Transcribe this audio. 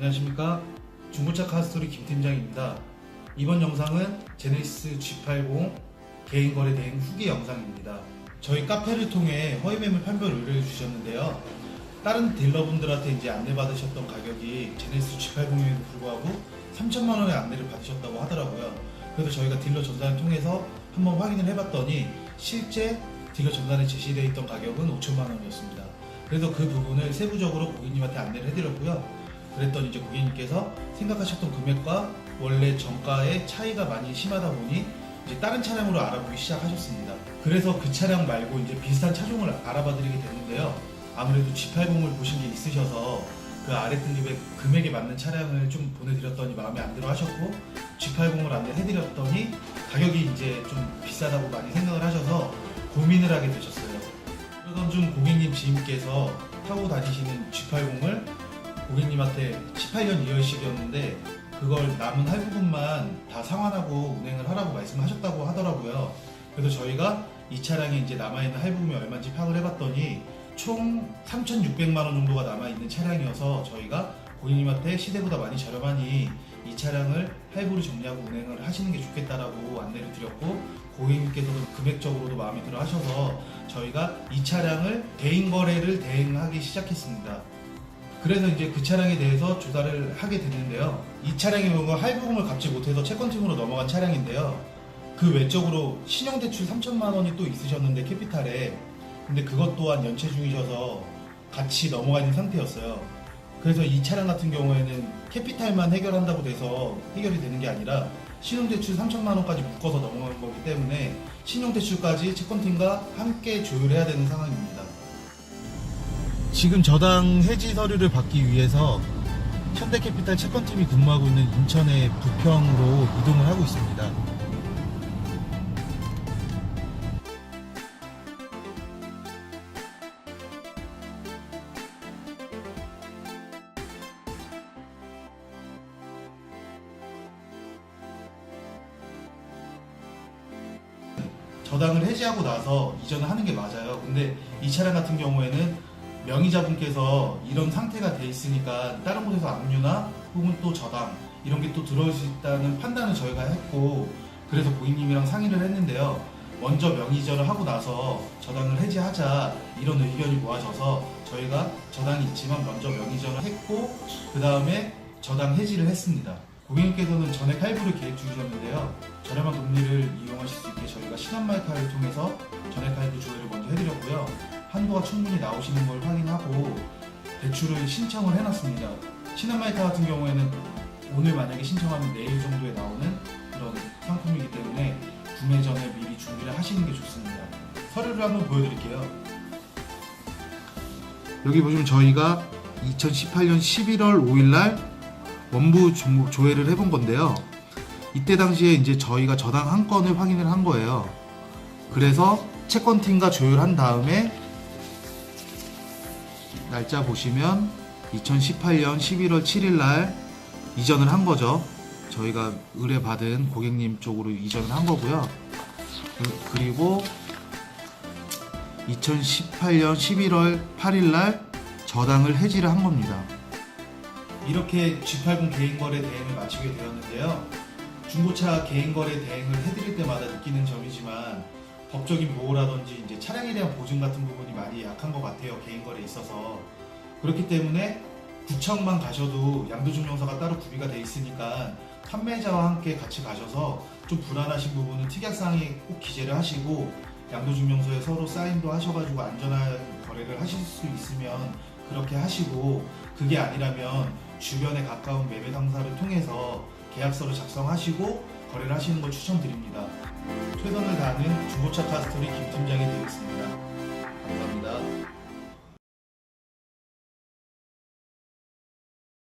안녕하십니까 중고차 카스토리 김 팀장입니다. 이번 영상은 제네시스 G80 개인 거래 대행 후기 영상입니다. 저희 카페를 통해 허위 매물 판별 의뢰를 주셨는데요. 다른 딜러분들한테 이제 안내받으셨던 가격이 제네시스 G80에도 불구하고 3천만 원의 안내를 받으셨다고 하더라고요. 그래서 저희가 딜러 전단을 통해서 한번 확인을 해봤더니 실제 딜러 전단에 제시되어 있던 가격은 5천만 원이었습니다. 그래서 그 부분을 세부적으로 고객님한테 안내를 해드렸고요. 그랬더니 이제 고객님께서 생각하셨던 금액과 원래 정가의 차이가 많이 심하다 보니 이제 다른 차량으로 알아보기 시작하셨습니다. 그래서 그 차량 말고 이제 비슷한 차종을 알아봐드리게 됐는데요. 아무래도 G80을 보신 게 있으셔서 그 아래 등급의 금액에 맞는 차량을 좀 보내드렸더니 마음에 안 들어 하셨고 G80을 안내해드렸더니 가격이 이제 좀 비싸다고 많이 생각을 하셔서 고민을 하게 되셨어요. 그러던 중 고객님 지인께서 타고 다니시는 G80을 고객님한테 18년 2월식이었는데 그걸 남은 할부금만 다 상환하고 운행을 하라고 말씀하셨다고 하더라고요. 그래서 저희가 이 차량에 이제 남아있는 할부금이 얼마인지 파악을 해봤더니 총 3,600만 원 정도가 남아있는 차량이어서 저희가 고객님한테 시대보다 많이 저렴하니 이 차량을 할부를 정리하고 운행을 하시는 게 좋겠다라고 안내를 드렸고 고객님께서도 금액적으로도 마음에 들어 하셔서 저희가 이 차량을 대인 거래를 대행하기 시작했습니다. 그래서 이제 그 차량에 대해서 조사를 하게 됐는데요. 이 차량의 경우 할부금을 갚지 못해서 채권팀으로 넘어간 차량인데요. 그 외적으로 신용대출 3천만 원이 또 있으셨는데 캐피탈에 근데 그것 또한 연체 중이셔서 같이 넘어가 있는 상태였어요. 그래서 이 차량 같은 경우에는 캐피탈만 해결한다고 돼서 해결이 되는 게 아니라 신용대출 3천만 원까지 묶어서 넘어간 거기 때문에 신용대출까지 채권팀과 함께 조율해야 되는 상황입니다. 지금 저당 해지 서류를 받기 위해서 현대캐피탈 채권팀이 근무하고 있는 인천의 부평으로 이동을 하고 있습니다. 저당을 해지하고 나서 이전을 하는 게 맞아요. 근데 이 차량 같은 경우에는 명의자분께서 이런 상태가 돼 있으니까 다른 곳에서 압류나 혹은 또 저당 이런 게 또 들어올 수 있다는 판단을 저희가 했고 그래서 고객님이랑 상의를 했는데요. 먼저 명의전을 하고 나서 저당을 해지하자 이런 의견이 모아져서 저희가 저당이 있지만 먼저 명의전을 했고 그 다음에 저당 해지를 했습니다. 고객님께서는 전액 할부를 계획 중이셨는데요. 저렴한 금리를 이용하실 수 있게 저희가 신한말카를 통해서 전액 할부 조회를 먼저 해드렸고요. 한도가 충분히 나오시는 걸 확인하고 대출을 신청을 해놨습니다. 신한마이카 같은 경우에는 오늘 만약에 신청하면 내일 정도에 나오는 그런 상품이기 때문에 구매 전에 미리 준비를 하시는 게 좋습니다. 서류를 한번 보여드릴게요. 여기 보시면 저희가 2018년 11월 5일날 원부 조- 조회를 해본 건데요. 이때 당시에 이제 저희가 저당 한 건을 확인을 한 거예요. 그래서 채권팀과 조율한 다음에 날짜 보시면 2018년 11월 7일 날 이전을 한 거죠. 저희가 의뢰받은 고객님 쪽으로 이전을 한 거고요. 그- 그리고 2018년 11월 8일 날 저당을 해지를 한 겁니다. 이렇게 G80 개인거래 대행을 마치게 되었는데요. 중고차 개인거래 대행을 해드릴 때마다 느끼는 점이지만 법적인 보호라든지 이제 차량에 대한 보증 같은 부분이 많이 약한 것 같아요. 개인 거래에 있어서. 그렇기 때문에 구청만 가셔도 양도증명서가 따로 구비가 돼 있으니까 판매자와 함께 같이 가셔서 좀 불안하신 부분은 특약사항에 꼭 기재를 하시고 양도증명서에 서로 사인도 하셔가지고 안전한 거래를 하실 수 있으면 그렇게 하시고 그게 아니라면 주변에 가까운 매매 당사를 통해서 계약서를 작성하시고 거래를 하시는 걸 추천드립니다. 최선을 다하는 중고차 카스토리 김 팀장이 되겠습니다. 감사합니다.